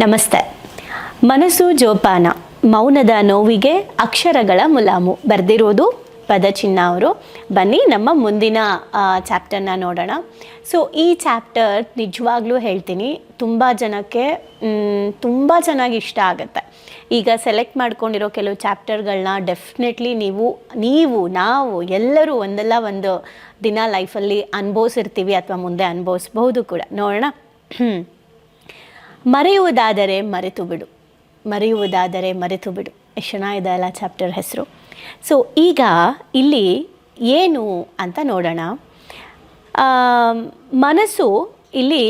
ನಮಸ್ತೆ. ಮನಸ್ಸು ಜೋಪಾನ, ಮೌನದ ನೋವಿಗೆ ಅಕ್ಷರಗಳ ಮುಲಾಮು. ಬರೆದಿರೋದು ಪದಚಿನ್ನ ಅವರು. ಬನ್ನಿ ನಮ್ಮ ಮುಂದಿನ ಚಾಪ್ಟರ್ನ ನೋಡೋಣ. ಸೊ ಈ ಚಾಪ್ಟರ್ ನಿಜವಾಗ್ಲೂ ಹೇಳ್ತೀನಿ, ತುಂಬ ಜನಕ್ಕೆ ತುಂಬ ಚೆನ್ನಾಗಿ ಇಷ್ಟ ಆಗುತ್ತೆ. ಈಗ ಸೆಲೆಕ್ಟ್ ಮಾಡ್ಕೊಂಡಿರೋ ಕೆಲವು ಚಾಪ್ಟರ್ಗಳನ್ನ ಡೆಫಿನೆಟ್ಲಿ ನೀವು ನೀವು, ನಾವು ಎಲ್ಲರೂ ಒಂದಲ್ಲ ಒಂದು ದಿನ ಲೈಫಲ್ಲಿ ಅನುಭವಿಸಿರ್ತೀವಿ ಅಥವಾ ಮುಂದೆ ಅನುಭವಿಸ್ಬಹುದು ಕೂಡ. ನೋಡೋಣ? ಮರೆಯುವುದಾದರೆ ಮರೆತು ಬಿಡು. ಮರೆಯುವುದಾದರೆ ಮರೆತು ಬಿಡು. ಎಷ್ಟು ಚಾಪ್ಟರ್ ಹೆಸರು. ಸೊ ಈಗ ಇಲ್ಲಿ ಏನು ಅಂತ ನೋಡೋಣ. ಮನಸ್ಸು ಇಲ್ಲಿ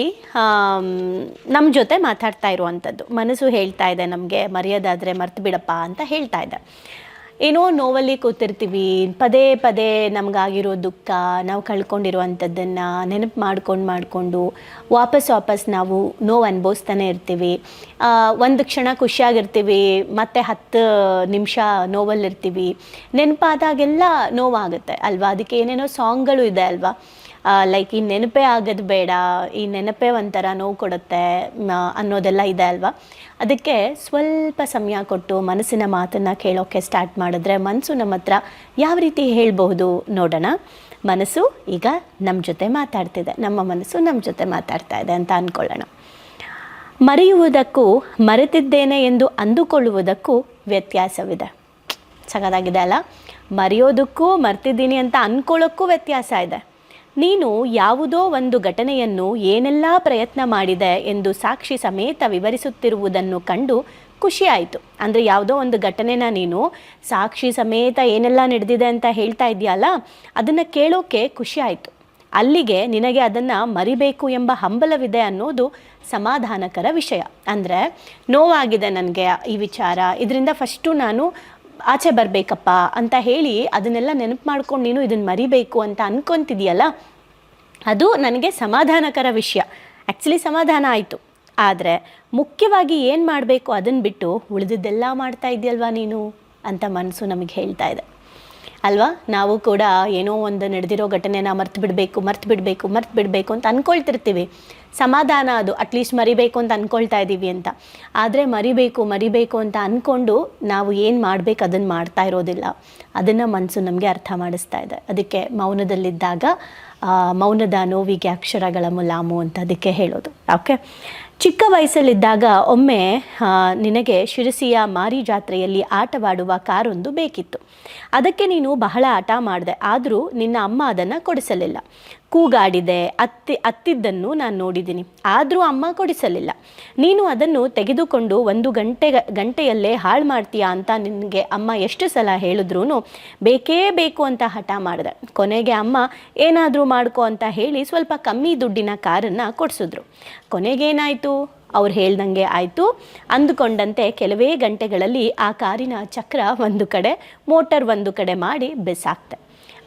ನಮ್ಮ ಜೊತೆ ಮಾತಾಡ್ತಾ ಇರುವಂಥದ್ದು. ಮನಸ್ಸು ಹೇಳ್ತಾ ಇದೆ ನಮಗೆ, ಮರೆಯೋದಾದರೆ ಮರ್ತು ಬಿಡಪ್ಪ ಅಂತ ಹೇಳ್ತಾ ಇದೆ. ಏನೋ ನೋವಲ್ಲಿ ಕೂತಿರ್ತೀವಿ. ಪದೇ ಪದೇ ನಮಗಾಗಿರೋ ದುಃಖ, ನಾವು ಕಳ್ಕೊಂಡಿರುವಂಥದ್ದನ್ನು ನೆನಪು ಮಾಡ್ಕೊಂಡು ಮಾಡಿಕೊಂಡು ವಾಪಸ್ ವಾಪಸ್ ನಾವು ನೋವು ಅನುಭವಿಸ್ತಾನೆ ಇರ್ತೀವಿ. ಒಂದು ಕ್ಷಣ ಖುಷಿಯಾಗಿರ್ತೀವಿ, ಮತ್ತೆ ಹತ್ತು ನಿಮಿಷ ನೋವಲ್ಲಿರ್ತೀವಿ. ನೆನಪಾದಾಗೆಲ್ಲ ನೋವಾಗುತ್ತೆ ಅಲ್ವಾ? ಅದಕ್ಕೆ ಏನೇನೋ ಸಾಂಗ್ಗಳು ಇದೆ ಅಲ್ವಾ? ಲೈಕ್ ಈ ನೆನಪೇ ಆಗೋದು ಬೇಡ, ಈ ನೆನಪೇ ಒಂಥರ ನೋವು ಕೊಡುತ್ತೆ ಅನ್ನೋದೆಲ್ಲ ಇದೆ ಅಲ್ವಾ? ಅದಕ್ಕೆ ಸ್ವಲ್ಪ ಸಮಯ ಕೊಟ್ಟು ಮನಸ್ಸಿನ ಮಾತನ್ನು ಕೇಳೋಕ್ಕೆ ಸ್ಟಾರ್ಟ್ ಮಾಡಿದ್ರೆ ಮನಸ್ಸು ನಮ್ಮ ಹತ್ರ ಯಾವ ರೀತಿ ಹೇಳಬಹುದು ನೋಡೋಣ. ಮನಸ್ಸು ಈಗ ನಮ್ಮ ಜೊತೆ ಮಾತಾಡ್ತಿದೆ, ನಮ್ಮ ಮನಸ್ಸು ನಮ್ಮ ಜೊತೆ ಮಾತಾಡ್ತಾ ಇದೆ ಅಂತ ಅಂದ್ಕೊಳ್ಳೋಣ ಮರೆಯುವುದಕ್ಕೂ, ಮರೆತಿದ್ದೇನೆ ಎಂದು ಅಂದುಕೊಳ್ಳುವುದಕ್ಕೂ ವ್ಯತ್ಯಾಸವಿದೆ. ಸಗದಾಗಿದೆ ಅಲ್ಲ? ಮರೆಯೋದಕ್ಕೂ, ಮರ್ತಿದ್ದೀನಿ ಅಂತ ಅಂದ್ಕೊಳ್ಳೋಕ್ಕೂ ವ್ಯತ್ಯಾಸ ಇದೆ. ನೀನು ಯಾವುದೋ ಒಂದು ಘಟನೆಯನ್ನು ಏನೆಲ್ಲ ಪ್ರಯತ್ನ ಮಾಡಿದೆ ಎಂದು ಸಾಕ್ಷಿ ಸಮೇತ ವಿವರಿಸುತ್ತಿರುವುದನ್ನು ಕಂಡು ಖುಷಿಯಾಯಿತು. ಅಂದರೆ ಯಾವುದೋ ಒಂದು ಘಟನೆನ ನೀನು ಸಾಕ್ಷಿ ಸಮೇತ ಏನೆಲ್ಲ ನಡೆದಿದೆ ಅಂತ ಹೇಳ್ತಾ ಇದೆಯಲ್ಲ, ಅದನ್ನು ಕೇಳೋಕೆ ಖುಷಿಯಾಯಿತು. ಅಲ್ಲಿಗೆ ನಿನಗೆ ಅದನ್ನು ಮರಿಬೇಕು ಎಂಬ ಹಂಬಲವಿದೆ ಅನ್ನೋದು ಸಮಾಧಾನಕರ ವಿಷಯ. ಅಂದರೆ ನೋವಾಗಿದೆ ನನಗೆ ಈ ವಿಚಾರ. ಇದರಿಂದ ಫಸ್ಟು ನಾನು ಆಚೆ ಬರಬೇಕಪ್ಪ ಅಂತ ಹೇಳಿ ಅದನ್ನೆಲ್ಲ ನೆನಪು ಮಾಡ್ಕೊಂಡು ನೀನು ಇದನ್ನು ಮರಿಬೇಕು ಅಂತ ಅನ್ಕೊಂತಿದೆಯಲ್ಲ, ಅದು ನನಗೆ ಸಮಾಧಾನಕರ ವಿಷಯ. ಆ್ಯಕ್ಚುಲಿ ಸಮಾಧಾನ ಆಯಿತು. ಆದರೆ ಮುಖ್ಯವಾಗಿ ಏನು ಮಾಡಬೇಕು ಅದನ್ನು ಬಿಟ್ಟು ಉಳಿದಿದ್ದೆಲ್ಲ ಮಾಡ್ತಾ ಇದೆಯಲ್ವಾ ನೀನು ಅಂತ ಮನಸ್ಸು ನಮಗೆ ಹೇಳ್ತಾ ಇದೆ. ಅಲ್ವಾ? ನಾವು ಕೂಡ ಏನೋ ಒಂದು ನಡೆದಿರೋ ಘಟನೆನ ಮರ್ತು ಬಿಡಬೇಕು ಮರ್ತು ಬಿಡಬೇಕು ಮರ್ತು ಬಿಡಬೇಕು ಅಂತ ಅಂದ್ಕೊಳ್ತಿರ್ತೀವಿ ಸಮಾಧಾನ ಅದು ಅಟ್ಲೀಸ್ಟ್ ಮರಿಬೇಕು ಅಂತ ಅಂದ್ಕೊಳ್ತಾ ಇದ್ದೀವಿ ಅಂತ. ಆದರೆ ಮರಿಬೇಕು ಮರಿಬೇಕು ಅಂತ ಅಂದ್ಕೊಂಡು ನಾವು ಏನು ಮಾಡಬೇಕು ಅದನ್ನು ಮಾಡ್ತಾ ಇರೋದಿಲ್ಲ. ಅದನ್ನು ಮನಸ್ಸು ನಮಗೆ ಅರ್ಥ ಮಾಡಿಸ್ತಾ ಇದೆ. ಅದಕ್ಕೆ ಮೌನದಲ್ಲಿದ್ದಾಗ ಮೌನದ ನೋವಿಗೆ ಅಕ್ಷರಗಳ ಮುಲಾಮು ಅಂತ ಅದಕ್ಕೆ ಹೇಳೋದು. ಓಕೆ? ಚಿಕ್ಕ ವಯಸ್ಸಲ್ಲಿದ್ದಾಗ ಒಮ್ಮೆ ನಿನಗೆ ಶಿರಸಿಯ ಮಾರಿ ಜಾತ್ರೆಯಲ್ಲಿ ಆಟವಾಡುವ ಕಾರೊಂದು ಬೇಕಿತ್ತು. ಅದಕ್ಕೆ ನೀನು ಬಹಳ ಆಟ ಮಾಡಿದೆ. ಆದರೂ ನಿನ್ನ ಅಮ್ಮ ಅದನ್ನು ಕೊಡಿಸಲಿಲ್ಲ. ಕೂಗಾಡಿದೆ, ಅತ್ತಿ, ಅತ್ತಿದ್ದನ್ನು ನಾನು ನೋಡಿದ್ದೀನಿ. ಆದರೂ ಅಮ್ಮ ಕೊಡಿಸಲಿಲ್ಲ. ನೀನು ಅದನ್ನು ತೆಗೆದುಕೊಂಡು ಒಂದು ಗಂಟೆ, ಗಂಟೆಯಲ್ಲೇ ಹಾಳು ಮಾಡ್ತೀಯಾ ಅಂತ ನಿನಗೆ ಅಮ್ಮ ಎಷ್ಟು ಸಲ ಹೇಳಿದ್ರೂ ಬೇಕೇ ಬೇಕು ಅಂತ ಹಠ ಮಾಡಿದೆ. ಕೊನೆಗೆ ಅಮ್ಮ, ಏನಾದರೂ ಮಾಡ್ಕೋ ಅಂತ ಹೇಳಿ ಸ್ವಲ್ಪ ಕಮ್ಮಿ ದುಡ್ಡಿನ ಕಾರನ್ನು ಕೊಡಿಸಿದ್ರು. ಕೊನೆಗೇನಾಯಿತು? ಅವ್ರು ಹೇಳ್ದಂಗೆ ಆಯಿತು. ಅಂದುಕೊಂಡಂತೆ ಕೆಲವೇ ಗಂಟೆಗಳಲ್ಲಿ ಆ ಕಾರಿನ ಚಕ್ರ ಒಂದು ಕಡೆ, ಮೋಟರ್ ಒಂದು ಕಡೆ ಮಾಡಿ ಬೆಸಾಕ್ತೆ.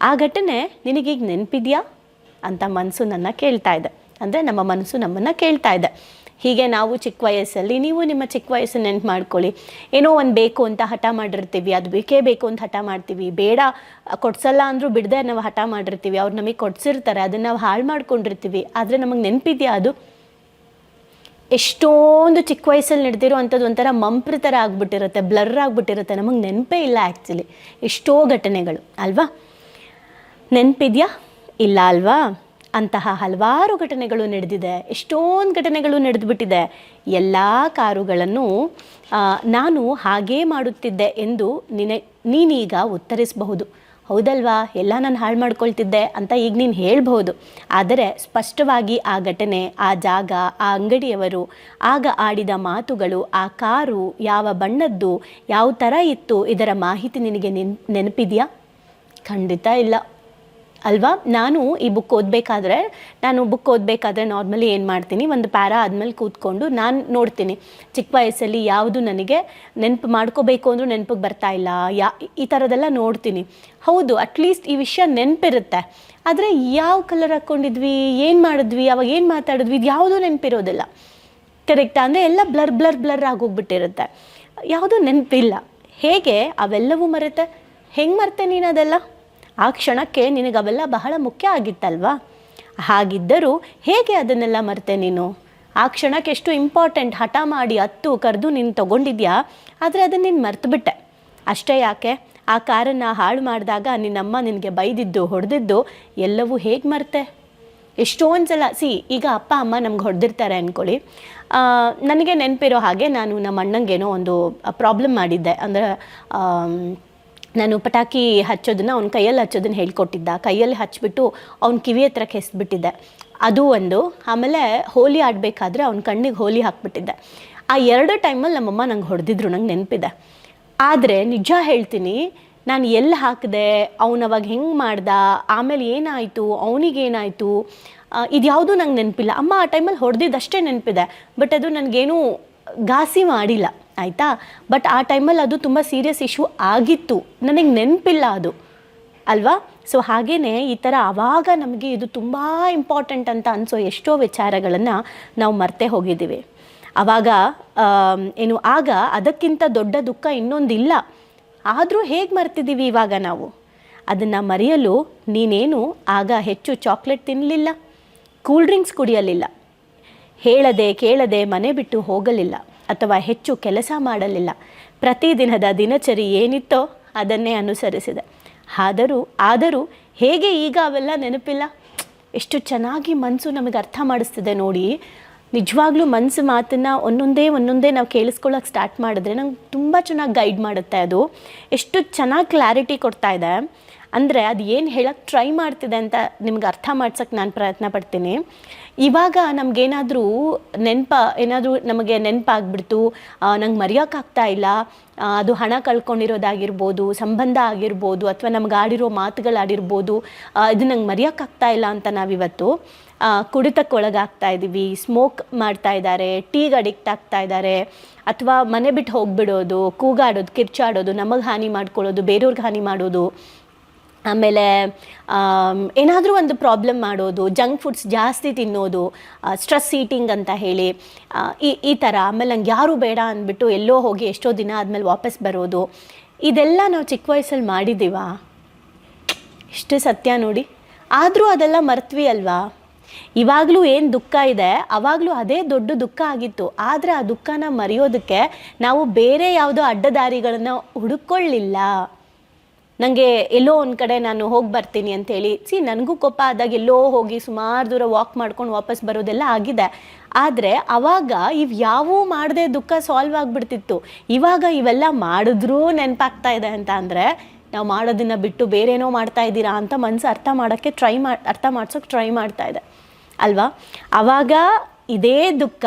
ಆ ಘಟನೆ ನಿನಗೀಗ ನೆನಪಿದೆಯಾ? ಅಂತ ಮನಸ್ಸು ನನ್ನ ಕೇಳ್ತಾ ಇದೆ. ಅಂದರೆ ನಮ್ಮ ಮನಸ್ಸು ನಮ್ಮನ್ನು ಕೇಳ್ತಾ ಇದೆ. ಹೀಗೆ ನಾವು ಚಿಕ್ಕ ವಯಸ್ಸಲ್ಲಿ, ನೀವು ನಿಮ್ಮ ಚಿಕ್ಕ ವಯಸ್ಸು ನೆನ್ಪು ಮಾಡ್ಕೊಳ್ಳಿ. ಏನೋ ಒಂದು ಬೇಕು ಅಂತ ಹಠ ಮಾಡಿರ್ತೀವಿ, ಅದು ಬೇಕೇ ಬೇಕು ಅಂತ ಹಠ ಮಾಡ್ತೀವಿ. ಬೇಡ, ಕೊಡ್ಸಲ್ಲ ಅಂದರೂ ಬಿಡದೆ ನಾವು ಹಠ ಮಾಡಿರ್ತೀವಿ. ಅವ್ರು ನಮಗೆ ಕೊಡ್ಸಿರ್ತಾರೆ, ಅದನ್ನು ನಾವು ಹಾಳು ಮಾಡ್ಕೊಂಡಿರ್ತೀವಿ. ಆದರೆ ನಮಗೆ ನೆನಪಿದೆಯಾ ಅದು? ಎಷ್ಟೊಂದು ಚಿಕ್ಕ ವಯಸ್ಸಲ್ಲಿ ನಡೆದಿರೋ ಅಂಥದ್ದು ಒಂಥರ ಮಂಪ್ರ ಥರ ಆಗ್ಬಿಟ್ಟಿರುತ್ತೆ, ಬ್ಲರ್ ಆಗ್ಬಿಟ್ಟಿರುತ್ತೆ. ನಮಗೆ ನೆನಪೇ ಇಲ್ಲ ಆ್ಯಕ್ಚುಲಿ ಎಷ್ಟೋ ಘಟನೆಗಳು, ಅಲ್ವಾ? ನೆನಪಿದೆಯಾ? ಇಲ್ಲ ಅಲ್ವಾ ಅಂತಹ ಹಲವಾರು ಘಟನೆಗಳು ನಡೆದಿದೆ. ಎಷ್ಟೊಂದು ಘಟನೆಗಳು ನಡೆದುಬಿಟ್ಟಿದೆ. ಎಲ್ಲ ಕಾರುಗಳನ್ನು ನಾನು ಹಾಗೇ ಮಾಡುತ್ತಿದ್ದೆ ಎಂದು ನಿನ, ನೀನೀಗ ಉತ್ತರಿಸಬಹುದು. ಹೌದಲ್ವಾ? ಎಲ್ಲ ನಾನು ಹಾಳು ಮಾಡ್ಕೊಳ್ತಿದ್ದೆ ಅಂತ ಈಗ ನೀನು ಹೇಳ್ಬೋದು ಆದರೆ ಸ್ಪಷ್ಟವಾಗಿ ಆ ಘಟನೆ, ಆ ಜಾಗ, ಆ ಅಂಗಡಿಯವರು, ಆಗ ಆಡಿದ ಮಾತುಗಳು, ಆ ಕಾರು ಯಾವ ಬಣ್ಣದ್ದು, ಯಾವ ಥರ ಇತ್ತು ಇದರ ಮಾಹಿತಿ ನಿನಗೆ ನೆನ್, ನೆನಪಿದೆಯಾ? ಖಂಡಿತ ಇಲ್ಲ. ಅಲ್ವಾ? ನಾನು ಈ ಬುಕ್ ಓದಬೇಕಾದ್ರೆ, ನಾನು ಬುಕ್ ಓದಬೇಕಾದ್ರೆ ನಾರ್ಮಲಿ ಏನು ಮಾಡ್ತೀನಿ? ಒಂದು ಪ್ಯಾರಾ ಆದಮೇಲೆ ಕೂತ್ಕೊಂಡು ನಾನು ನೋಡ್ತೀನಿ. ಚಿಕ್ಕ ವಯಸ್ಸಲ್ಲಿ ಯಾವುದು ನನಗೆ ನೆನಪು ಮಾಡ್ಕೋಬೇಕು ಅಂದರೂ ನೆನಪಿಗೆ ಬರ್ತಾ ಇಲ್ಲ, ಯಾ, ಈ ಥರದೆಲ್ಲ ನೋಡ್ತೀನಿ. ಹೌದು ಅಟ್ಲೀಸ್ಟ್ ಈ ವಿಷಯ ನೆನಪಿರುತ್ತೆ. ಆದರೆ ಯಾವ ಕಲರ್ ಹಾಕ್ಕೊಂಡಿದ್ವಿ ಏನು ಮಾಡಿದ್ವಿ, ಅವಾಗ ಏನು ಮಾತಾಡಿದ್ವಿ, ಇದು ಯಾವುದೂ ನೆನಪಿರೋದಿಲ್ಲ. ಕರೆಕ್ಟಾ ಅಂದರೆ ಎಲ್ಲ ಬ್ಲರ್ ಬ್ಲರ್ ಬ್ಲರ್ ಆಗೋಗ್ಬಿಟ್ಟಿರುತ್ತೆ. ಯಾವುದೂ ನೆನಪಿಲ್ಲ. ಹೇಗೆ? ಅವೆಲ್ಲವೂ ಮರೆತೆ? ಹೆಂಗೆ ಮರ್ತೆ ನೀನು ಅದೆಲ್ಲ? ಆ ಕ್ಷಣಕ್ಕೆ ನಿನಗೆ ಅವೆಲ್ಲ ಬಹಳ ಮುಖ್ಯ ಆಗಿತ್ತಲ್ವಾ? ಹಾಗಿದ್ದರೂ ಹೇಗೆ ಅದನ್ನೆಲ್ಲ ಮರೆತೆ ನೀನು? ಆ ಕ್ಷಣಕ್ಕೆ ಎಷ್ಟು ಇಂಪಾರ್ಟೆಂಟ್ ಹಠ ಮಾಡಿ ಹತ್ತು ಕರೆದು ನೀನು ತೊಗೊಂಡಿದ್ಯಾ? ಆದರೆ ಅದನ್ನು ನೀನು ಮರ್ತುಬಿಟ್ಟೆ. ಅಷ್ಟೇ ಯಾಕೆ? ಆ ಕಾರನ್ನು ಹಾಳು ಮಾಡಿದಾಗ ನಿನ್ನಮ್ಮ ನಿನಗೆ ಬೈದಿದ್ದು, ಹೊಡೆದಿದ್ದು ಎಲ್ಲವೂ ಹೇಗೆ ಮರ್ತೆ? ಎಷ್ಟೊಂದು ಸಲ ಸಿ, ಈಗ ಅಪ್ಪ, ಅಮ್ಮ ನಮ್ಗೆ ಹೊಡೆದಿರ್ತಾರೆ ಅಂದ್ಕೊಳ್ಳಿ ನನಗೆ ನೆನಪಿರೋ ಹಾಗೆ ನಾನು ನಮ್ಮ ಅಣ್ಣಂಗೇನೋ ಒಂದು ಪ್ರಾಬ್ಲಮ್ ಮಾಡಿದ್ದೆ. ಅಂದರೆ ನಾನು ಪಟಾಕಿ ಹಚ್ಚೋದನ್ನ ಅವ್ನ ಕೈಯಲ್ಲಿ ಹಚ್ಚೋದನ್ನ ಹೇಳ್ಕೊಟ್ಟಿದ್ದ. ಕೈಯಲ್ಲಿ ಹಚ್ಚಿಬಿಟ್ಟು ಅವ್ನ ಕಿವಿ ಹತ್ರ ಕೆಸ್ಬಿಟ್ಟಿದ್ದೆ. ಅದು ಒಂದು. ಆಮೇಲೆ ಹೋಲಿ ಆಡಬೇಕಾದ್ರೆ ಅವ್ನ ಕಣ್ಣಿಗೆ ಹೋಲಿ ಹಾಕ್ಬಿಟ್ಟಿದ್ದೆ. ಆ ಎರಡು ಟೈಮಲ್ಲಿ ನಮ್ಮಮ್ಮ ನಂಗೆ ಹೊಡೆದಿದ್ರು, ನಂಗೆ ನೆನಪಿದೆ. ಆದರೆ ನಿಜ ಹೇಳ್ತೀನಿ, ನಾನು ಎಲ್ಲಿ ಹಾಕಿದೆ, ಅವನು ಅವಾಗ ಹೆಂಗೆ ಮಾಡ್ದ, ಆಮೇಲೆ ಏನಾಯಿತು ಅವನಿಗೇನಾಯಿತು ಇದ್ಯಾವುದೂ ನಂಗೆ ನೆನಪಿಲ್ಲ. ಅಮ್ಮ ಆ ಟೈಮಲ್ಲಿ ಹೊಡೆದಿದ್ದಷ್ಟೇ ನೆನಪಿದೆ. ಬಟ್ ಅದು ನನಗೇನೂ ಘಾಸಿ ಮಾಡಿಲ್ಲ. ಆಯಿತಾ? ಬಟ್ ಆ ಟೈಮಲ್ಲಿ ಅದು ತುಂಬ ಸೀರಿಯಸ್ ಇಶ್ಯೂ ಆಗಿತ್ತು. ನನಗೆ ನೆನಪಿಲ್ಲ ಅದು. ಅಲ್ವಾ? ಸೊ ಹಾಗೇ ಈ ಥರ ಆವಾಗ ನಮಗೆ ಇದು ತುಂಬ ಇಂಪಾರ್ಟೆಂಟ್ ಅಂತ ಅನಿಸೋ ಎಷ್ಟೋ ವಿಚಾರಗಳನ್ನು ನಾವು ಮರ್ತೆ ಹೋಗಿದ್ದೀವಿ. ಆವಾಗ ಏನು, ಆಗ ಅದಕ್ಕಿಂತ ದೊಡ್ಡ ದುಃಖ ಇನ್ನೊಂದಿಲ್ಲ. ಆದರೂ ಹೇಗೆ ಮರ್ತಿದ್ದೀವಿ ಇವಾಗ ನಾವು? ಅದನ್ನು ಮರೆಯಲು ನೀನೇನು ಆಗ ಹೆಚ್ಚು ಚಾಕ್ಲೇಟ್ ತಿನ್ನಲಿಲ್ಲ ಕೂಲ್ ಡ್ರಿಂಕ್ಸ್ ಕುಡಿಯಲಿಲ್ಲ. ಹೇಳದೆ ಕೇಳದೆ ಮನೆ ಬಿಟ್ಟು ಹೋಗಲಿಲ್ಲ. ಅಥವಾ ಹೆಚ್ಚು ಕೆಲಸ ಮಾಡಲಿಲ್ಲ. ಪ್ರತಿದಿನದ ದಿನಚರಿ ಏನಿತ್ತೋ ಅದನ್ನೇ ಅನುಸರಿಸಿದೆ. ಆದರೂ ಆದರೂ ಹೇಗೆ ಈಗ ಅವೆಲ್ಲ ನೆನಪಿಲ್ಲ? ಎಷ್ಟು ಚೆನ್ನಾಗಿ ಮನಸ್ಸು ನಮಗೆ ಅರ್ಥ ಮಾಡಿಸ್ತಿದೆ ನೋಡಿ. ನಿಜವಾಗ್ಲೂ ಮನಸ್ಸು ಮಾತನ್ನು ಒಂದೊಂದೇ ಒಂದೊಂದೇ ನಾವು ಕೇಳಿಸ್ಕೊಳ್ಳೋಕೆ ಸ್ಟಾರ್ಟ್ ಮಾಡಿದ್ರೆ ನಂಗೆ ತುಂಬ ಚೆನ್ನಾಗಿ ಗೈಡ್ ಮಾಡುತ್ತೆ ಅದು. ಎಷ್ಟು ಚೆನ್ನಾಗಿ ಕ್ಲಾರಿಟಿ ಕೊಡ್ತಾ ಇದೆ. ಅಂದರೆ ಅದು ಏನು ಹೇಳಕ್ಕೆ ಟ್ರೈ ಮಾಡ್ತಿದೆ ಅಂತ ನಿಮ್ಗೆ ಅರ್ಥ ಮಾಡ್ಸೋಕ್ಕೆ ನಾನು ಪ್ರಯತ್ನ ಪಡ್ತೀನಿ. ಇವಾಗ ನಮಗೇನಾದರೂ ನೆನಪ, ಏನಾದರೂ ನಮಗೆ ನೆನಪಾಗ್ಬಿಡ್ತು ನಂಗೆ ಮರೆಯೋಕ್ಕಾಗ್ತಾ ಇಲ್ಲ ಅದು ಹಣ ಕಳ್ಕೊಂಡಿರೋದಾಗಿರ್ಬೋದು, ಸಂಬಂಧ ಆಗಿರ್ಬೋದು, ಅಥವಾ ನಮ್ಗೆ ಆಡಿರೋ ಮಾತುಗಳಾಡಿರ್ಬೋದು ಇದು ನಂಗೆ ಮರೆಯೋಕ್ಕಾಗ್ತಾ ಇಲ್ಲ ಅಂತ ನಾವಿವತ್ತು ಕುಡಿತಕ್ಕೊಳಗಾಗ್ತಾ ಇದ್ದೀವಿ ಸ್ಮೋಕ್ ಮಾಡ್ತಾ ಇದ್ದಾರೆ ಟೀಗೆ ಅಡಿಕ್ಟ್ ಆಗ್ತಾ ಇದ್ದಾರೆ ಅಥವಾ ಮನೆ ಬಿಟ್ಟು ಹೋಗ್ಬಿಡೋದು, ಕೂಗಾಡೋದು, ಕಿರ್ಚಾಡೋದು, ನಮಗೆ ಹಾನಿ ಮಾಡ್ಕೊಳ್ಳೋದು, ಬೇರೆಯವ್ರಿಗೆ ಹಾನಿ ಮಾಡೋದು ಆಮೇಲೆ ಏನಾದರೂ ಒಂದು ಪ್ರಾಬ್ಲಮ್ ಮಾಡೋದು ಜಂಕ್ ಫುಡ್ಸ್ ಜಾಸ್ತಿ ತಿನ್ನೋದು ಸ್ಟ್ರೆಸ್ ಈಟಿಂಗ್ ಅಂತ ಹೇಳಿ ಈ ಈ ಥರ ಆಮೇಲೆ ನಂಗೆ ಯಾರೂ ಬೇಡ ಅಂದ್ಬಿಟ್ಟು ಎಲ್ಲೋ ಹೋಗಿ ಎಷ್ಟೋ ದಿನ ಆದಮೇಲೆ ವಾಪಸ್ ಬರೋದು, ಇದೆಲ್ಲ ನಾವು ಚಿಕ್ಕ ವಯಸ್ಸಲ್ಲಿ ಮಾಡಿದ್ದೀವಾ? ಇಷ್ಟು ಸತ್ಯ ನೋಡಿ. ಆದರೂ ಅದೆಲ್ಲ ಮರ್ತ್ವಿ ಅಲ್ವಾ? ಇವಾಗಲೂ ಏನು ದುಃಖ ಇದೆ, ಅವಾಗಲೂ ಅದೇ ದೊಡ್ಡ ದುಃಖ ಆಗಿತ್ತು. ಆದರೆ ಆ ದುಃಖನ ಮರೆಯೋದಕ್ಕೆ ನಾವು ಬೇರೆ ಯಾವುದೋ ಅಡ್ಡದಾರಿಗಳನ್ನು ಹುಡುಕೊಳ್ಳಿಲ್ಲ ನನಗೆ ಎಲ್ಲೋ ಒಂದು ಕಡೆ ನಾನು ಹೋಗಿ ಬರ್ತೀನಿ ಅಂತೇಳಿ ಸಿ ನನಗೂ ಕೋಪ ಆದಾಗ ಎಲ್ಲೋ ಹೋಗಿ ಸುಮಾರು ದೂರ ವಾಕ್ ಮಾಡ್ಕೊಂಡು ವಾಪಸ್ ಬರೋದೆಲ್ಲ ಆಗಿದೆ. ಆದರೆ ಅವಾಗ ಇವು ಯಾವೂ ಮಾಡದೆ ದುಃಖ ಸಾಲ್ವ್ ಆಗಿಬಿಡ್ತಿತ್ತು. ಇವಾಗ ಇವೆಲ್ಲ ಮಾಡಿದ್ರೂ ನೆನಪಾಗ್ತಾ ಇದೆ ಅಂತ ಅಂದರೆ, ನಾವು ಮಾಡೋದನ್ನು ಬಿಟ್ಟು ಬೇರೇನೋ ಮಾಡ್ತಾ ಇದ್ದೀರಾ ಅಂತ ಮನಸ್ಸು ಅರ್ಥ ಮಾಡೋಕ್ಕೆ ಟ್ರೈ ಮಾ, ಅರ್ಥ ಮಾಡ್ಸೋಕೆ ಟ್ರೈ ಮಾಡ್ತಾ ಇದೆ. ಅಲ್ವಾ? ಆವಾಗ ಇದೇ ದುಃಖ,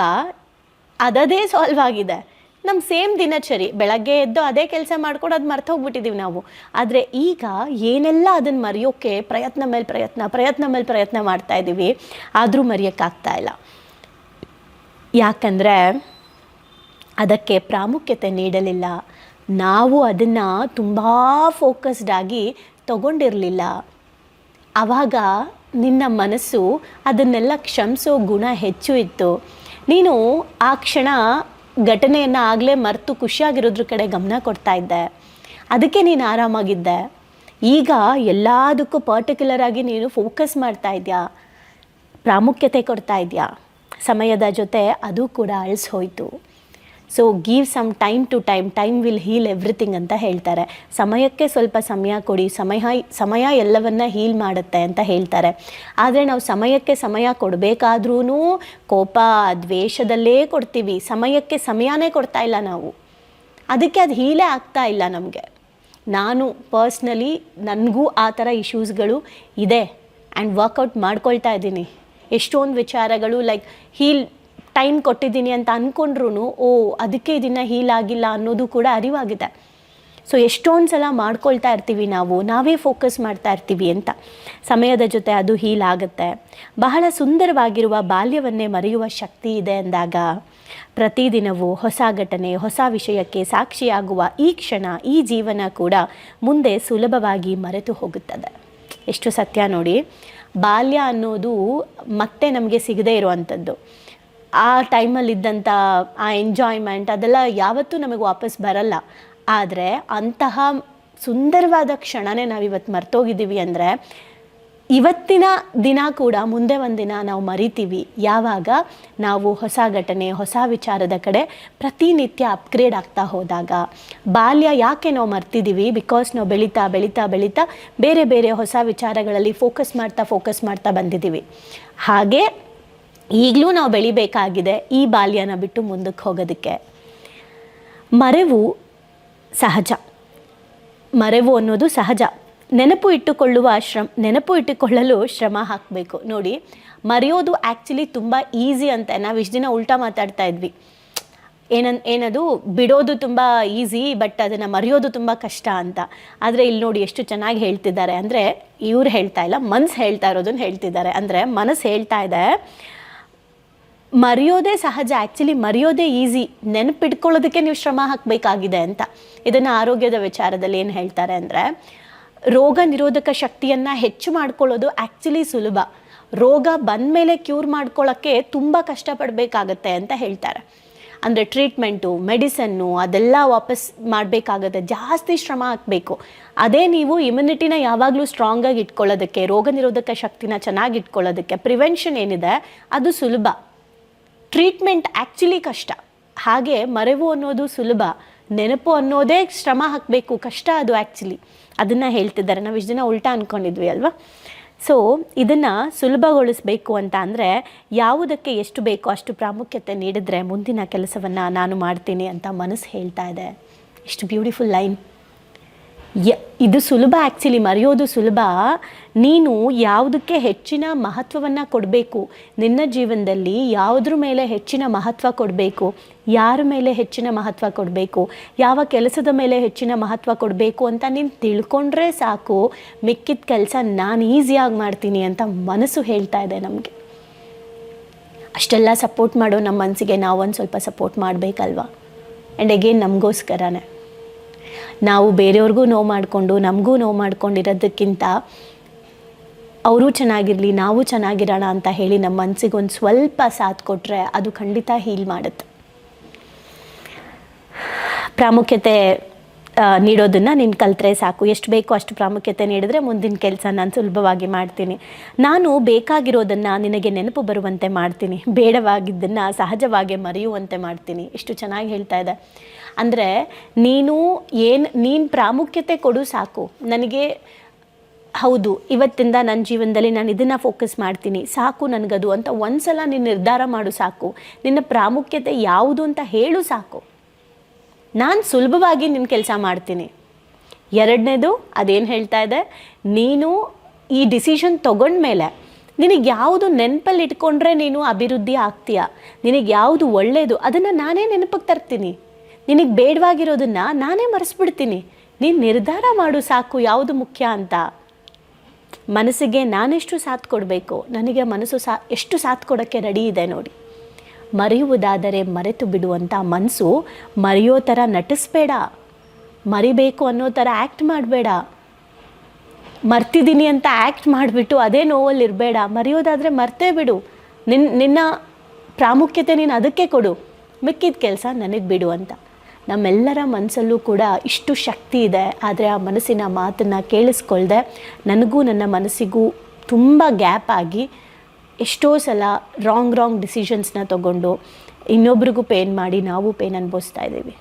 ಅದದೇ ಸಾಲ್ವ್ ಆಗಿದೆ. ನಮ್ಮ ಸೇಮ್ ದಿನಚರಿ, ಬೆಳಗ್ಗೆ ಎದ್ದು ಅದೇ ಕೆಲಸ ಮಾಡ್ಕೊಂಡು ಅದು ಮರ್ತು ಹೋಗ್ಬಿಟ್ಟಿದ್ದೀವಿ ನಾವು. ಆದರೆ ಈಗ ಏನೆಲ್ಲ ಅದನ್ನು ಮರೆಯೋಕ್ಕೆ ಪ್ರಯತ್ನ ಮೇಲೆ ಪ್ರಯತ್ನ ಪ್ರಯತ್ನ ಮೇಲೆ ಪ್ರಯತ್ನ ಮಾಡ್ತಾ ಇದ್ದೀವಿ ಆದರೂ ಮರೆಯೋಕ್ಕಾಗ್ತಾ ಇಲ್ಲ. ಯಾಕಂದರೆ ಅದಕ್ಕೆ ಪ್ರಾಮುಖ್ಯತೆ ನೀಡಲಿಲ್ಲ. ನಾವು ಅದನ್ನು ತುಂಬ ಫೋಕಸ್ಡ್ ಆಗಿ ತಗೊಂಡಿರಲಿಲ್ಲ. ಆವಾಗ ನಿನ್ನ ಮನಸ್ಸು ಅದನ್ನೆಲ್ಲ ಕ್ಷಮಿಸೋ ಗುಣ ಹೆಚ್ಚು ಇತ್ತು. ನೀನು ಆ ಕ್ಷಣ ಘಟನೆಯನ್ನು ಆಗಲೇ ಮರೆತು ಖುಷಿಯಾಗಿರೋದ್ರ ಕಡೆ ಗಮನ ಕೊಡ್ತಾ ಇದ್ದೆ. ಅದಕ್ಕೆ ನೀನು ಆರಾಮಾಗಿದ್ದೆ. ಈಗ ಎಲ್ಲದಕ್ಕೂ ಪರ್ಟಿಕ್ಯುಲರ್ ಆಗಿ ನೀನು ಫೋಕಸ್ ಮಾಡ್ತಾ ಇದೆಯಾ? ಪ್ರಾಮುಖ್ಯತೆ ಕೊಡ್ತಾ ಇದೆಯಾ? ಸಮಯದ ಜೊತೆ ಅದು ಕೂಡ ಅಳಿಸ್ ಹೋಯಿತು. So give some time to time time will heal everything ಅಂತ ಹೇಳ್ತಾರೆ. ಸಮಯಕ್ಕೆ ಸ್ವಲ್ಪ ಸಮಯ ಕೊಡಿ. ಸಮಯ ಸಮಯ ಎಲ್ಲವನ್ನ ಹೀಲ್ ಮಾಡುತ್ತೆ ಅಂತ ಹೇಳ್ತಾರೆ. ಆದರೆ ನಾವು ಸಮಯಕ್ಕೆ ಸಮಯ ಕೊಡಬೇಕಾದ್ರೂ ಕೋಪ, ದ್ವೇಷದಲ್ಲೇ ಕೊಡ್ತೀವಿ. ಸಮಯಕ್ಕೆ ಸಮಯನೇ ಕೊಡ್ತಾ ಇಲ್ಲ ನಾವು. ಅದಕ್ಕೆ ಅದು ಹೀಲೇ ಆಗ್ತಾ ಇಲ್ಲ ನಮಗೆ. ನಾನು ಪರ್ಸ್ನಲಿ ನನಗೂ ಆ ಥರ ಇಶ್ಯೂಸ್ಗಳು ಇದೆ. ಆ್ಯಂಡ್ ವರ್ಕೌಟ್ ಮಾಡ್ಕೊಳ್ತಾ ಇದ್ದೀನಿ. ಎಷ್ಟೊಂದು ವಿಚಾರಗಳು ಲೈಕ್ ಹೀಲ್ ಟೈಮ್ ಕೊಟ್ಟಿದ್ದೀನಿ ಅಂತ ಅಂದ್ಕೊಂಡ್ರೂ ಓ, ಅದಕ್ಕೆ ಇದನ್ನು ಹೀಲ್ ಆಗಿಲ್ಲ ಅನ್ನೋದು ಕೂಡ ಅರಿವಾಗಿದೆ. ಸೊ ಎಷ್ಟೊಂದು ಸಲ ಮಾಡ್ಕೊಳ್ತಾ ಇರ್ತೀವಿ ನಾವು, ನಾವೇ ಫೋಕಸ್ ಮಾಡ್ತಾ ಇರ್ತೀವಿ ಅಂತ. ಸಮಯದ ಜೊತೆ ಅದು ಹೀಲ್ ಆಗುತ್ತೆ. ಬಹಳ ಸುಂದರವಾಗಿರುವ ಬಾಲ್ಯವನ್ನೇ ಮರೆಯುವ ಶಕ್ತಿ ಇದೆ ಅಂದಾಗ, ಪ್ರತಿದಿನವೂ ಹೊಸ ಘಟನೆ, ಹೊಸ ವಿಷಯಕ್ಕೆ ಸಾಕ್ಷಿಯಾಗುವ ಈ ಕ್ಷಣ, ಈ ಜೀವನ ಕೂಡ ಮುಂದೆ ಸುಲಭವಾಗಿ ಮರೆತು ಹೋಗುತ್ತದೆ. ಎಷ್ಟು ಸತ್ಯ ನೋಡಿ, ಬಾಲ್ಯ ಅನ್ನೋದು ಮತ್ತೆ ನಮಗೆ ಸಿಗದೇ ಇರುವಂಥದ್ದು. ಆ ಟೈಮಲ್ಲಿದ್ದಂಥ ಆ ಎಂಜಾಯ್ಮೆಂಟ್ ಅದೆಲ್ಲ ಯಾವತ್ತೂ ನಮಗೆ ವಾಪಸ್ ಬರಲ್ಲ. ಆದರೆ ಅಂತಹ ಸುಂದರವಾದ ಕ್ಷಣನೇ ನಾವಿವತ್ತು ಮರ್ತೋಗಿದ್ದೀವಿ ಅಂದರೆ, ಇವತ್ತಿನ ದಿನ ಕೂಡ ಮುಂದೆ ಒಂದಿನ ನಾವು ಮರಿತೀವಿ. ಯಾವಾಗ? ನಾವು ಹೊಸ ಘಟನೆ, ಹೊಸ ವಿಚಾರದ ಕಡೆ ಪ್ರತಿನಿತ್ಯ ಅಪ್ಗ್ರೇಡ್ ಆಗ್ತಾ ಹೋದಾಗ. ಬಾಲ್ಯ ಯಾಕೆ ನಾವು ಮರ್ತಿದ್ದೀವಿ? ಬಿಕಾಸ್ ನಾವು ಬೆಳೀತಾ ಬೆಳೀತಾ ಬೆಳೀತಾ ಬೇರೆ ಬೇರೆ ಹೊಸ ವಿಚಾರಗಳಲ್ಲಿ ಫೋಕಸ್ ಮಾಡ್ತಾ ಫೋಕಸ್ ಮಾಡ್ತಾ ಬಂದಿದ್ದೀವಿ. ಹಾಗೆ ಈಗಲೂ ನಾವು ಬೆಳಿಬೇಕಾಗಿದೆ ಈ ಬಾಲ್ಯನ ಬಿಟ್ಟು ಮುಂದಕ್ಕೆ ಹೋಗೋದಕ್ಕೆ. ಮರೆವು ಸಹಜ. ಮರೆವು ಅನ್ನೋದು ಸಹಜ. ನೆನಪು ಇಟ್ಟುಕೊಳ್ಳುವ ಶ್ರಮ, ನೆನಪು ಇಟ್ಟುಕೊಳ್ಳಲು ಶ್ರಮ ಹಾಕಬೇಕು. ನೋಡಿ, ಮರೆಯೋದು ಆ್ಯಕ್ಚುಲಿ ತುಂಬ ಈಸಿ ಅಂತ. ನಾವು ಇಷ್ಟು ದಿನ ಉಲ್ಟಾ ಮಾತಾಡ್ತಾ ಇದ್ವಿ. ಏನನ್, ಏನದು? ಬಿಡೋದು ತುಂಬ ಈಸಿ ಬಟ್ ಅದನ್ನು ಮರೆಯೋದು ತುಂಬ ಕಷ್ಟ ಅಂತ. ಆದರೆ ಇಲ್ಲಿ ನೋಡಿ ಎಷ್ಟು ಚೆನ್ನಾಗಿ ಹೇಳ್ತಿದ್ದಾರೆ. ಅಂದರೆ ಇವ್ರು ಹೇಳ್ತಾ ಇಲ್ಲ, ಮನ್ಸು ಹೇಳ್ತಾ ಇರೋದನ್ನು ಹೇಳ್ತಿದ್ದಾರೆ. ಅಂದರೆ ಮನಸ್ಸು ಹೇಳ್ತಾ ಇದೆ ಮರೆಯೋದೇ ಸಹಜ. ಆ್ಯಕ್ಚುಲಿ ಮರೆಯೋದೇ ಈಸಿ ನೆನಪಿಟ್ಕೊಳ್ಳೋದಕ್ಕೆ ನೀವು ಶ್ರಮ ಹಾಕಬೇಕಾಗಿದೆ ಅಂತ. ಇದನ್ನು ಆರೋಗ್ಯದ ವಿಚಾರದಲ್ಲಿ ಏನು ಹೇಳ್ತಾರೆ ಅಂದರೆ, ರೋಗ ನಿರೋಧಕ ಶಕ್ತಿಯನ್ನು ಹೆಚ್ಚು ಮಾಡ್ಕೊಳ್ಳೋದು ಆ್ಯಕ್ಚುಲಿ ಸುಲಭ. ರೋಗ ಬಂದ ಮೇಲೆ ಕ್ಯೂರ್ ಮಾಡ್ಕೊಳ್ಳೋಕ್ಕೆ ತುಂಬ ಕಷ್ಟಪಡಬೇಕಾಗತ್ತೆ ಅಂತ ಹೇಳ್ತಾರೆ. ಅಂದರೆ ಟ್ರೀಟ್ಮೆಂಟು ಮೆಡಿಸನ್ನು ಅದೆಲ್ಲ ವಾಪಸ್ ಮಾಡಬೇಕಾಗತ್ತೆ. ಜಾಸ್ತಿ ಶ್ರಮ ಹಾಕಬೇಕು. ಅದೇ ನೀವು ಇಮ್ಯುನಿಟಿನ ಯಾವಾಗಲೂ ಸ್ಟ್ರಾಂಗಾಗಿ ಇಟ್ಕೊಳ್ಳೋದಕ್ಕೆ, ರೋಗ ನಿರೋಧಕ ಶಕ್ತಿನ ಚೆನ್ನಾಗಿ ಇಟ್ಕೊಳ್ಳೋದಕ್ಕೆ ಪ್ರಿವೆನ್ಷನ್ ಏನಿದೆ, ಅದು ಸುಲಭ. ಟ್ರೀಟ್ಮೆಂಟ್ ಆ್ಯಕ್ಚುಲಿ ಕಷ್ಟ. ಹಾಗೆ ಮರೆವು ಅನ್ನೋದು ಸುಲಭ, ನೆನಪು ಅನ್ನೋದೇ ಶ್ರಮ ಹಾಕಬೇಕು, ಕಷ್ಟ ಅದು ಆ್ಯಕ್ಚುಲಿ ಅದನ್ನು ಹೇಳ್ತಿದ್ದಾರೆ. ನಾವು ಇಷ್ಟು ದಿನ ಉಲ್ಟಾ ಅಂದ್ಕೊಂಡಿದ್ವಿ ಅಲ್ವಾ? ಸೊ ಇದನ್ನು ಸುಲಭಗೊಳಿಸಬೇಕು ಅಂತ ಅಂದರೆ ಯಾವುದಕ್ಕೆ ಎಷ್ಟು ಬೇಕೋ ಅಷ್ಟು ಪ್ರಾಮುಖ್ಯತೆ ನೀಡಿದರೆ ಮುಂದಿನ ಕೆಲಸವನ್ನು ನಾನು ಮಾಡ್ತೀನಿ ಅಂತ ಮನಸ್ಸು ಹೇಳ್ತಾ ಇದೆ. ಇಷ್ಟು ಬ್ಯೂಟಿಫುಲ್ ಲೈನ್ ಇದು ಸುಲಭ ಆ್ಯಕ್ಚುಲಿ ಮರೆಯೋದು ಸುಲಭ. ನೀನು ಯಾವುದಕ್ಕೆ ಹೆಚ್ಚಿನ ಮಹತ್ವವನ್ನು ಕೊಡಬೇಕು? ನಿನ್ನ ಜೀವನದಲ್ಲಿ ಯಾವುದ್ರ ಮೇಲೆ ಹೆಚ್ಚಿನ ಮಹತ್ವ ಕೊಡಬೇಕು? ಯಾರ ಮೇಲೆ ಹೆಚ್ಚಿನ ಮಹತ್ವ ಕೊಡಬೇಕು? ಯಾವ ಕೆಲಸದ ಮೇಲೆ ಹೆಚ್ಚಿನ ಮಹತ್ವ ಕೊಡಬೇಕು ಅಂತ ನೀನು ತಿಳ್ಕೊಂಡ್ರೆ ಸಾಕು. ಮಿಕ್ಕಿದ ಕೆಲಸ ನಾನು ಈಸಿಯಾಗಿ ಮಾಡ್ತೀನಿ ಅಂತ ಮನಸ್ಸು ಹೇಳ್ತಾ ಇದೆ ನಮಗೆ. ಅಷ್ಟೆಲ್ಲ ಸಪೋರ್ಟ್ ಮಾಡೋ ನಮ್ಮ ಮನಸ್ಸಿಗೆ ನಾವೊಂದು ಸ್ವಲ್ಪ ಸಪೋರ್ಟ್ ಮಾಡಬೇಕಲ್ವಾ? ಆ್ಯಂಡ್ ಅಗೇನ್ ನಮಗೋಸ್ಕರನೇ. ನಾವು ಬೇರೆಯವ್ರಿಗೂ ನೋವು ಮಾಡಿಕೊಂಡು, ನಮಗೂ ನೋವು ಮಾಡ್ಕೊಂಡಿರೋದಕ್ಕಿಂತ ಅವರು ಚೆನ್ನಾಗಿರಲಿ, ನಾವು ಚೆನ್ನಾಗಿರೋಣ ಅಂತ ಹೇಳಿ ನಮ್ಮ ಮನಸ್ಸಿಗೆ ಒಂದು ಸ್ವಲ್ಪ ಸಾಥ್ ಕೊಟ್ಟರೆ ಅದು ಖಂಡಿತ ಹೀಲ್ ಮಾಡುತ್ತೆ. ಪ್ರಾಮುಖ್ಯತೆ ನೀಡೋದನ್ನ ನೀನು ಕಲಿತ್ರೆ ಸಾಕು. ಎಷ್ಟು ಬೇಕೋ ಅಷ್ಟು ಪ್ರಾಮುಖ್ಯತೆ ನೀಡಿದ್ರೆ ಮುಂದಿನ ಕೆಲಸ ನಾನು ಸುಲಭವಾಗಿ ಮಾಡ್ತೀನಿ. ನಾನು ಬೇಕಾಗಿರೋದನ್ನು ನಿನಗೆ ನೆನಪು ಬರುವಂತೆ ಮಾಡ್ತೀನಿ. ಬೇಡವಾಗಿದ್ದನ್ನು ಸಹಜವಾಗಿ ಮರೆಯುವಂತೆ ಮಾಡ್ತೀನಿ. ಎಷ್ಟು ಚೆನ್ನಾಗಿ ಹೇಳ್ತಾ ಇದೆ ಅಂದರೆ ನೀನು ಏನು, ನೀನು ಪ್ರಾಮುಖ್ಯತೆ ಕೊಡು ಸಾಕು. ನನಗೆ ಹೌದು, ಇವತ್ತಿಂದ ನನ್ನ ಜೀವನದಲ್ಲಿ ನಾನು ಇದನ್ನು ಫೋಕಸ್ ಮಾಡ್ತೀನಿ. ಸಾಕು ನನಗದು ಅಂತ ಒಂದ್ಸಲ ನೀನು ನಿರ್ಧಾರ ಮಾಡು ಸಾಕು. ನಿನ್ನ ಪ್ರಾಮುಖ್ಯತೆ ಯಾವುದು ಅಂತ ಹೇಳು ಸಾಕು. ನಾನು ಸುಲಭವಾಗಿ ನಿನ್ನ ಕೆಲಸ ಮಾಡ್ತೀನಿ. ಎರಡನೇದು ಅದೇನು ಹೇಳ್ತಾ ಇದೆ? ನೀನು ಈ ಡಿಸಿಷನ್ ತಗೊಂಡ್ಮೇಲೆ ನಿನಗೆ ಯಾವುದು ನೆನಪಲ್ಲಿ ಇಟ್ಕೊಂಡ್ರೆ ನೀನು ಅಭಿವೃದ್ಧಿ ಆಗ್ತೀಯ? ನಿನಗೆ ಯಾವುದು ಒಳ್ಳೆಯದು ಅದನ್ನು ನಾನೇ ನೆನಪಿಗೆ ತರ್ತೀನಿ. ನಿನಗೆ ಬೇಡವಾಗಿರೋದನ್ನು ನಾನೇ ಮರೆಸ್ಬಿಡ್ತೀನಿ. ನೀನು ನಿರ್ಧಾರ ಮಾಡು ಸಾಕು ಯಾವುದು ಮುಖ್ಯ ಅಂತ. ಮನಸ್ಸಿಗೆ ನಾನೆಷ್ಟು ಸಾಥ್ ಕೊಡಬೇಕು? ನನಗೆ ಮನಸ್ಸು ಸಾ, ಎಷ್ಟು ಸಾಥ್ ಕೊಡೋಕ್ಕೆ ರೆಡಿ ಇದೆ ನೋಡಿ. ಮರೆಯುವುದಾದರೆ ಮರೆತು ಬಿಡುವಂಥ ಮನಸ್ಸು ಮರೆಯೋ ಥರ ನಟಿಸ್ಬೇಡ. ಮರಿಬೇಕು ಅನ್ನೋ ಥರ ಆ್ಯಕ್ಟ್ ಮಾಡಬೇಡ. ಮರ್ತಿದ್ದೀನಿ ಅಂತ ಆ್ಯಕ್ಟ್ ಮಾಡಿಬಿಟ್ಟು ಅದೇ ನೋವಲ್ಲಿ ಇರಬೇಡ ಮರೆಯೋದಾದರೆ ಮರ್ತೇ ಬಿಡು. ನಿನ್ನ ನಿನ್ನ ಪ್ರಾಮುಖ್ಯತೆ ನೀನು ಅದಕ್ಕೆ ಕೊಡು. ಮಿಕ್ಕಿದ ಕೆಲಸ ನನಗೆ ಬಿಡು ಅಂತ. ನಮ್ಮೆಲ್ಲರ ಮನಸ್ಸಲ್ಲೂ ಕೂಡ ಇಷ್ಟು ಶಕ್ತಿ ಇದೆ. ಆದರೆ ಆ ಮನಸ್ಸಿನ ಮಾತನ್ನು ಕೇಳಿಸ್ಕೊಳ್ದೆ ನನಗೂ ನನ್ನ ಮನಸ್ಸಿಗೂ ತುಂಬ ಗ್ಯಾಪ್ ಆಗಿ ಎಷ್ಟೋ ಸಲ ರಾಂಗ್ ರಾಂಗ್ ಡಿಸಿಷನ್ಸ್ನ ತೊಗೊಂಡು ಇನ್ನೊಬ್ರಿಗೂ ಪೇನ್ ಮಾಡಿ ನಾವು ಪೇನ್ ಅನುಭವಿಸ್ತಾ ಇದ್ದೀವಿ.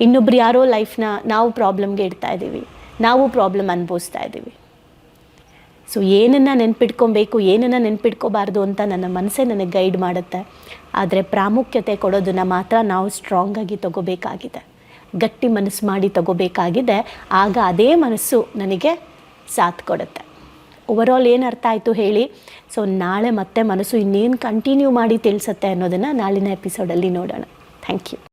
ಇನ್ನೊಬ್ರು ಯಾರೋ ಲೈಫ್ನ ನಾವು ಪ್ರಾಬ್ಲಮ್ಗೆ ಇಡ್ತಾ ಇದ್ದೀವಿ. ನಾವು ಪ್ರಾಬ್ಲಮ್ ಅನುಭವಿಸ್ತಾ ಇದ್ದೀವಿ. ಸೊ ಏನನ್ನು ನೆನ್ಪಿಟ್ಕೊಬೇಕು, ಏನನ್ನು ನೆನ್ಪಿಟ್ಕೋಬಾರ್ದು ಅಂತ ನನ್ನ ಮನಸ್ಸೇ ನನಗೆ ಗೈಡ್ ಮಾಡುತ್ತೆ. ಆದರೆ ಪ್ರಾಮುಖ್ಯತೆ ಕೊಡೋದನ್ನು ಮಾತ್ರ ನಾವು ಸ್ಟ್ರಾಂಗಾಗಿ ತಗೋಬೇಕಾಗಿದೆ. ಗಟ್ಟಿ ಮನಸ್ಸು ಮಾಡಿ ತಗೋಬೇಕಾಗಿದೆ. ಆಗ ಅದೇ ಮನಸ್ಸು ನನಗೆ ಸಾಥ್ ಕೊಡುತ್ತೆ. ಓವರಾಲ್ ಏನು ಅರ್ಥ ಆಯಿತು ಹೇಳಿ. ಸೊ ನಾಳೆ ಮತ್ತೆ ಮನಸ್ಸು ಇನ್ನೇನು ಕಂಟಿನ್ಯೂ ಮಾಡಿ ತಿಳಿಸುತ್ತೆ ಅನ್ನೋದನ್ನು ನಾಳಿನ ಎಪಿಸೋಡಲ್ಲಿ ನೋಡೋಣ. Thank you